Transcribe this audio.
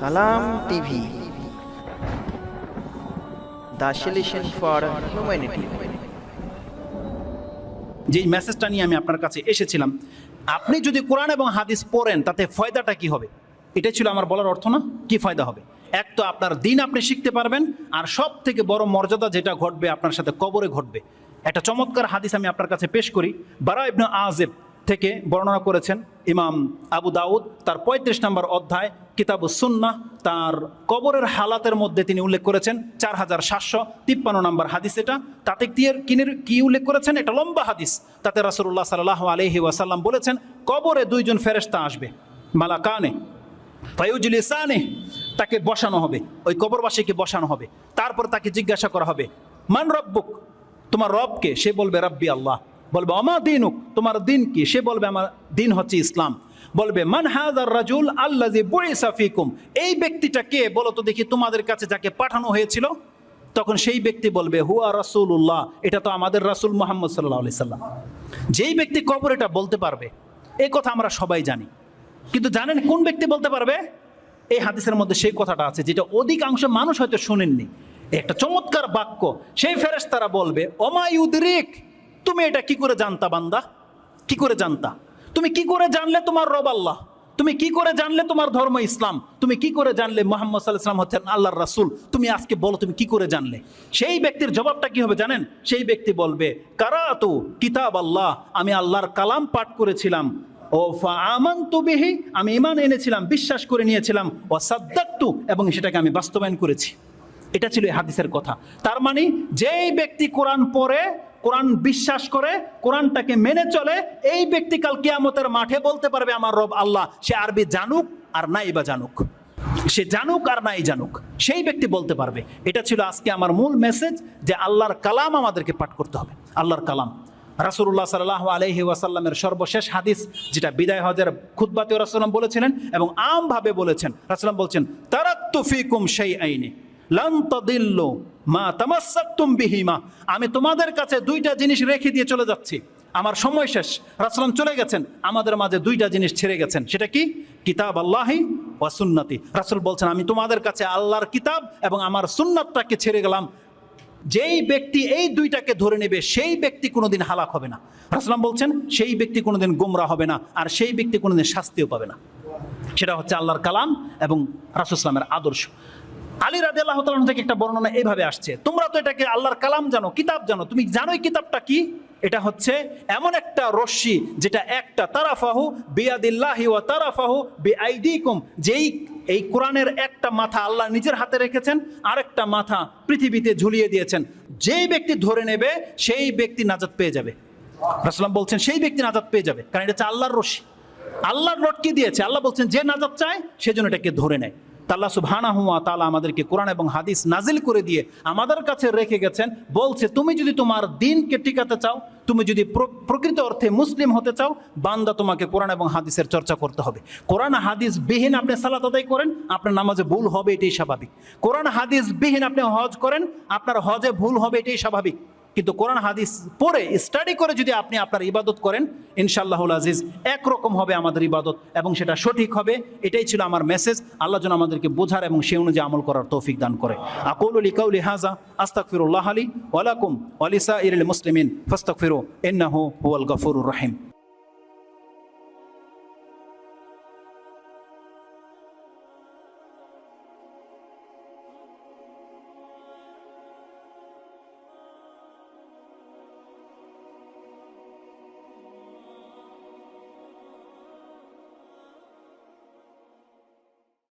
সালাম TV. The for humanity. যেই মেসেজটা নিয়ে আমি আপনার কাছে এসেছিলাম, আপনি যদি কোরআন এবং হাদিস পড়েন, তাতে ফয়দাটা কি হবে? এটাই ছিল আমার বলার অর্থ না? কি ফায়দা হবে? এক তো আপনার দিন আপনি শিখতে পারবেন, আর সব থেকে বড় মর্যাদা যেটা ঘটবে আপনার সাথে কবরে ঘটবে। একটা চমৎকার হাদিস আমি আপনার কাছে পেশ করি। বারা ইবনে আজেব থেকে বর্ণনা করেছেন ইমাম আবু দাউদ। তার পঁয়ত্রিশ নম্বর অধ্যায়, কিতাব সুন্না তার কবরের হালাতের মধ্যে তিনি উল্লেখ করেছেন চার হাজার সাতশো তিপ্পান্ন নম্বর হাদিস এটা। তাতে কিনের কি উল্লেখ করেছেন? এটা লম্বা হাদিস। তাতে রাসুল্লাহ সাল্লাহ আলহি ওয়াসাল্লাম বলেছেন, কবরে দুইজন ফেরেস্তা আসবে মালা মালাকানে, ফায়ুজলিসানে, তাকে বসানো হবে। ওই কবরবাসীকে বসানো হবে। তারপর তাকে জিজ্ঞাসা করা হবে, মান রব্বুক? তোমার রবকে সে বলবে, রব্বি আল্লাহ। বলবে আমা দিনুক? তোমার দিন কি? সে বলবে, আমার দিন হচ্ছে ইসলাম। বলবে, মান হাজার রাজুল আল্লাজি বইসা ফিকুম। এই ব্যক্তিটা কে? বলো তো দেখি, তোমাদের কাছে যাকে পাঠানো হয়েছিল, তখন সেই ব্যক্তি বলবে, হুয়া রাসূলুল্লাহ। এটা তো আমাদের রাসূল মুহাম্মদ সাল্লাহ আলাইহি সাল্লাম। যেই ব্যক্তি কবর এটা বলতে পারবে এই কথা আমরা সবাই জানি। কিন্তু জানেন কোন ব্যক্তি বলতে পারবে? এই হাদিসের মধ্যে সেই কথাটা আছে, যেটা অধিকাংশ মানুষ হয়তো শুনেননি। একটা চমৎকার বাক্য। সেই ফেরেশতারা বলবে অমায়ুদ্রিক তুমি এটা কি করে জানতা বান্দা? কি করে জানতা? তুমি কি করে জানলে তোমার রব আল্লাহ? তুমি কি করে জানলে তোমার ধর্ম ইসলাম? তুমি কি করে জানলে মোহাম্মদ সাল্লাহ ইসলাম হচ্ছেন আল্লাহর রাসুল? তুমি আজকে বলো, তুমি কি করে জানলে? সেই ব্যক্তির জবাবটা কি হবে জানেন? সেই ব্যক্তি বলবে, কারাতু কিতাব আল্লাহ, আমি আল্লাহর কালাম পাঠ করেছিলাম। ও আমান্তু বিহি, আমি ইমান এনেছিলাম, বিশ্বাস করে নিয়েছিলাম। ও সাদ্দাক্তু, এবং সেটাকে আমি বাস্তবায়ন করেছি। এটা ছিল হাদিসের কথা। তার মানে যেই ব্যক্তি কোরআন পড়ে কোরআন বিশ্বাস করে, কোরআনটাকে মেনে চলে, এই ব্যক্তি কাল কিয়ামতের মাঠে বলতে পারবে, আমার রব আল্লাহ, সে আরবি জানুক আর নাই বা জানুক। সে জানুক আর নাই জানুক। সেই ব্যক্তি বলতে পারবে, এটা ছিল আজকে আমার মূল মেসেজ যে আল্লাহর কালাম আমাদেরকে পাঠ করতে হবে। আল্লাহর কালাম। রাসুল্লাহ সাল্লাহ আলহি ওয়াসাল্লামের সর্বশেষ হাদিস, যেটা বিদায় হজের খুদ্বাতে রাসুলাম বলেছিলেন এবং আমভাবে বলেছেন। রাসুলাম বলছেন তারাত্তুফিকুম সেই আইনে মা আমি তোমাদের কাছে দুইটা জিনিস রেখে দিয়ে চলে যাচ্ছি। আমার সময় শেষ। রাসলাম চলে গেছেন। আমাদের মাঝে দুইটা জিনিস ছেড়ে গেছেন। সেটা কি? কিতাব আল্লাহি ও সুন্নতি। রাসুল বলছেন, আমি তোমাদের কাছে আল্লাহর কিতাব এবং আমার সুন্নাতটাকে ছেড়ে গেলাম। যেই ব্যক্তি এই দুইটাকে ধরে নেবে, সেই ব্যক্তি কোনোদিন হালাক হবে না। রাসলাম বলছেন, সেই ব্যক্তি কোনোদিন গোমরা হবে না আর সেই ব্যক্তি কোনোদিন শাস্তিও পাবে না। সেটা হচ্ছে আল্লাহর কালাম এবং রাসুসলামের আদর্শ। আলী রাজি আল্লাহ তালন থেকে একটা বর্ণনা এইভাবে আসছে, তোমরা তো এটাকে আল্লাহর কালাম জানো, কিতাব জানো, তুমি জানোই কিতাবটা কি? এটা হচ্ছে এমন একটা রশ্মি যেটা একটা তারাফাহু বিয়াদিল্লাহি ওয়া তারাফাহু বিআইদিকুম, যেই, এই কোরআনের একটা মাথা আল্লাহ নিজের হাতে রেখেছেন, আরেকটা মাথা পৃথিবীতে ঝুলিয়ে দিয়েছেন। যেই ব্যক্তি ধরে নেবে, সেই ব্যক্তি নাজাত পেয়ে যাবে। রাসলাম বলছেন, সেই ব্যক্তি নাজাত পেয়ে যাবে। কারণ এটা হচ্ছে আল্লাহর রশ্মি। আল্লাহর রটকে দিয়েছে? আল্লাহ বলছেন, যে নাজাত চায় সেজন্য এটাকে ধরে নেয়। তা আল্লাহ সুবহানা হুয়া তালা আমাদেরকে কোরআন এবং হাদিস নাজিল করে দিয়ে আমাদের কাছে রেখে গেছেন, বলছে, তুমি যদি তোমার দিনকে টিকাতে চাও, তুমি যদি প্রকৃত অর্থে মুসলিম হতে চাও, বান্দা তোমাকে কোরআন এবং হাদিসের চর্চা করতে হবে। কোরআন হাদিস বিহীন আপনি সালাত আদায় করেন, আপনার নামাজে ভুল হবে এটাই স্বাভাবিক। কোরআন হাদিস বিহীন আপনি হজ করেন, আপনার হজে ভুল হবে এটাই স্বাভাবিক। কিন্তু কোরআন হাদিস পড়ে স্টাডি করে যদি আপনি আপনার ইবাদত করেন, ইনশাআল্লাহুল আজিজ একরকম হবে আমাদের ইবাদত এবং সেটা সঠিক হবে। এটাই ছিল আমার মেসেজ আল্লাহ যেন আমাদেরকে বোঝার এবং সে অনুযায়ী আমল করার তৌফিক দান করে। আকুল আলী কাউলি হাজা আস্তাকফিরুল্লাহ আলী ওয়ালাকুম ওয়ালিসা ইরুল মুসলিমিন ফস্তাকফিরু ইন্নাহু হুয়াল গফুরুর রহিম।